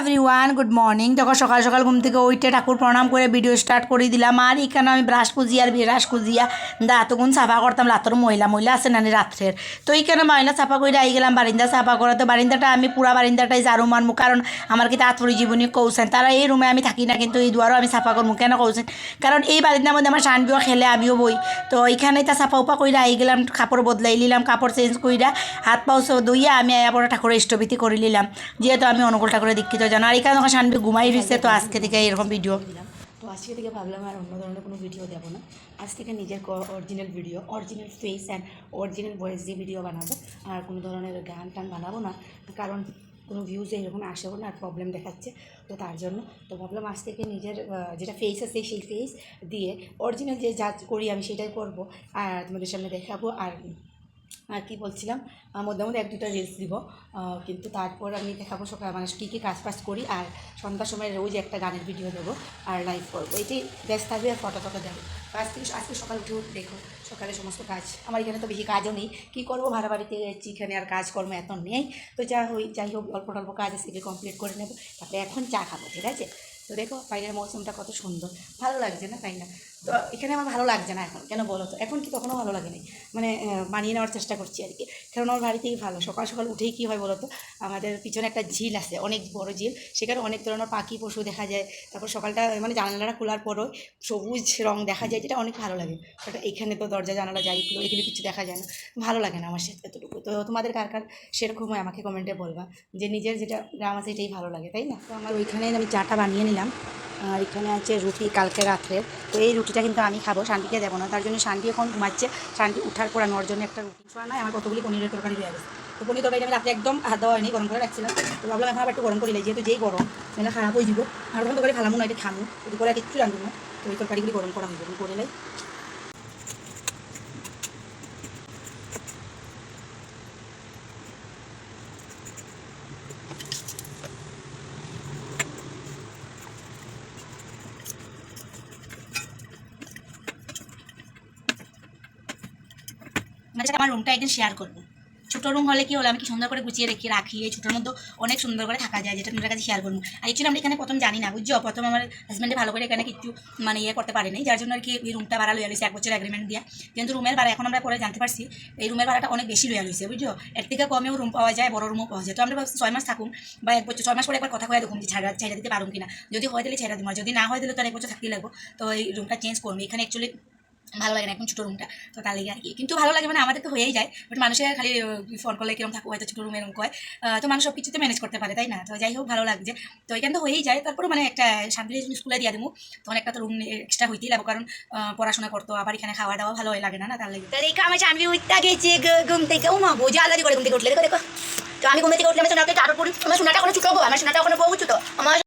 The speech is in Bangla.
এভরিওয়ান গুড মর্নিং দেখো, সকাল সকাল ঘুম থেকে ওইটে ঠাকুর প্রণাম করে ভিডিও স্টার্ট করে দিলাম। আর এখানে আমি ব্রাশ কুজিয়া আর ব্রাশ কুজিয়া দাঁতগুন সাফা করতাম লাতর মহিলা মহিলা আছে নানি রাত্রের? তো এইখানে মহিলা সাফা করে আই গেলাম বারিন্দা সাফা করে। তো বারিন্দাটা আমি পুরা বারিন্দাটাই ঝাড়ু মারমু, কারণ আমার কিন্তু আত্মরি জীবনী কৌছেন তারা এই রুমে আমি থাকি না, কিন্তু এই দুয়ারও আমি সাফা করব কেন কৌছেন কারণ এই বারিন্দার মধ্যে আমার শানবিও খেলে, আমিও বই। তো এইখানে তা সাফা উপা কইরা আই গেলাম, কাপড় বদলাই নিলাম, কাপড় চেঞ্জ কইরা হাত পাও ধুইয়া আমি আয়া পরে ঠাকুরের ইষ্টভীতি করে নিলাম। যেহেতু আমি অনুকূল ঠাকুরের দীক্ষিত জানো আর এখানে যখন শানবি ঘুমাই রয়েছে তো আজকে থেকে এরকম ভিডিও তো আজকে থেকে ভাবলাম আর অন্য ধরনের কোনো ভিডিও দেবো না। আজ থেকে নিজের original video original face and original voice দিয়ে ভিডিও বানাবো। আর কোনো ধরনের গান টান বানাবো না, কারণ কোনো ভিউজ এরকম আসেও না আর প্রবলেম দেখাচ্ছে। তো তার জন্য, তো ভাবলাম আজ থেকে নিজের যেটা ফেস আছে সেই ফেস দিয়ে অরিজিনাল যে যা করি আমি সেটাই করব, আর তোমাদের সামনে দেখাবো। আর আর কি বলছিলাম মধ্যে মধ্যে এক দুটা রিলস দিব কিন্তু তারপর আমি দেখাবো সকাল মানে কী কী কাজ ফাজ করি, আর সন্ধ্যার সময় রোজ একটা গানের ভিডিও দেবো আর লাইভ করব। এটাই ব্যস্ত থাকবে আর ফটো টটো দেবো। আজ থেকে আজকে সকাল উঠে দেখো, সকালে সমস্ত কাজ। আমার এখানে তো বেশি কাজও নেই। কী করব? ভাড়া বাড়িতে এসেছি এখানে আর কাজকর্ম এত নেই। তো যা হই, যাই হোক, অল্প অল্প কাজ আছে এগুলো কমপ্লিট করে নেব। তারপরে এখন চা খাব, ঠিক আছে? তো দেখো, বাইরের মৌসুমটা কত সুন্দর। ভালো লাগছে না, তাই না? তো এখানে আমার ভালো লাগছে না এখন, কেন বলো তো? এখন কি তখনও ভালো লাগেনি? মানে মানিয়ে নেওয়ার চেষ্টা করছি আর কি। কারণ আমার বাড়িতেই ভালো। সকাল সকাল উঠেই কী হয় বলো তো আমাদের পিছনে একটা ঝিল আছে, অনেক বড় ঝিল। সেখানে অনেক ধরনের পাখি, পশু দেখা যায়। তারপর সকালটা মানে জানালাটা খোলার পরও সবুজ রং দেখা যায়, যেটা অনেক ভালো লাগে। ওটা এখানে তো দরজা, জানালা যাইগুলো এখানে কিছু দেখা যায় না। ভালো লাগে না আমার সাথে এতটুকু। তো তোমাদের কার কার সেরকম হয় আমাকে কমেন্টে বলবা। যে নিজের যেটা গ্রাম আছে, এটাই ভালো লাগে, তাই না? তো আমার ওইখানে আমি চাটা বানিয়ে নিলাম। আর এখানে আছে রুটি কালকে রাত্রে তো এই রুটিটা কিন্তু আমি খাব, শান্তিকে দেবো না। তার জন্য শান্তি এখন ঘুমাচ্ছে। শান্তি উঠার পর আমি ওর জন্য একটা রুটি শোয়া নাই আমার কতগুলি পনিরের তরকারি হয়ে গেছে তো পনির তরকারি আমি রাত্রে একদম হাত দেওয়া হয়নি, গরম করে রাখছিলাম। তো ভাবলাম এখন আবার একটু গরম করিলে যেহেতু যেই গরম মানে খারাপ হয়ে যাব আর তখন তরকারি ভালো না এটা খামো। যদি করে কিচ্ছু রান্ধবো না। তো ওই তরকারিগুলি গরম করা হয়ে যাবে করে লাই মানে আমার রুমটা একদিন শেয়ার করব। ছোটো রুম হলে কি হলো? আমি কি সুন্দর করে গুছিয়ে রেখে রাখি? এই ছোটোর মধ্যে অনেক সুন্দর করে থাকা যায়, যেটা তোমাদের কাছে শেয়ার করব। আর অ্যাকচুয়ালি আমরা এখানে প্রথম জানি না, বুঝছ? প্রথম আমার হাজব্যান্ডে ভালো করে এখানে কিছু মানে ইয়ে করতে পারেনি। যার জন্য আর কি এই রুমটা ভাড়া লইয়া লইছে, এক বছর এগ্রিমেন্ট দিয়ে। কিন্তু রুমের ভাড়া এখন আমরা পরে জানতে পারছি, এই রুমের ভাড়াটা অনেক বেশি লইয়া লইছে, বুঝছ? এর থেকে কমেও রুম পাওয়া যায়, বড় রুমও পাওয়া যায়। তো আমরা ছয় মাস থাকুম বা এক বছর, ছয় মাস পরে একবার কথা কয়ে দেখুন ছাড়া ছেড়ে দিতে পারুম কিনা। যদি হয় দিলে ছেড়ে দিব যদি না হয় দিলে তার এক বছর থাকতেই লাগবো। তো এই রুমটা চেঞ্জ করব। এখানে অ্যাকচুয়ালি ভালো লাগে না এখন ছোটো রুমটা তো তার লেগে আর কি কিন্তু ভালো লাগে মানে আমাদের তো হয়েই যায়। বাট মানুষের খালি ফোন করলে কীরকম থাকো হয়তো ছোটো রুম এরকম কয়। তো মানুষ সব কিছুতে ম্যানেজ করতে পারে, তাই না? তো যাই হোক, ভালো লাগছে। তো এখানে তো হয়েই যায়। তারপরে মানে একটা শান্তি স্কুলে দিয়ে দেবো তখন একটা তো রুম এক্সট্রা হইতেই লাগবো। কারণ পড়াশোনা করতো, আবার এখানে খাওয়া দাওয়া ভালো লাগে না না? তার লেগে। দেখো আমি শান্তি উঠতে গেছি ঘুম থেকে। ও মা বোঝা আলাদা করে ঘুম থেকে উঠলে। দেখো দেখো। তো আমি ঘুম থেকে উঠলে আমি সোনাকে চারো পড়ি। আমার সোনাটা কোনো ছোটো আমার সোনাটা কোনো বউ ছোটো আমার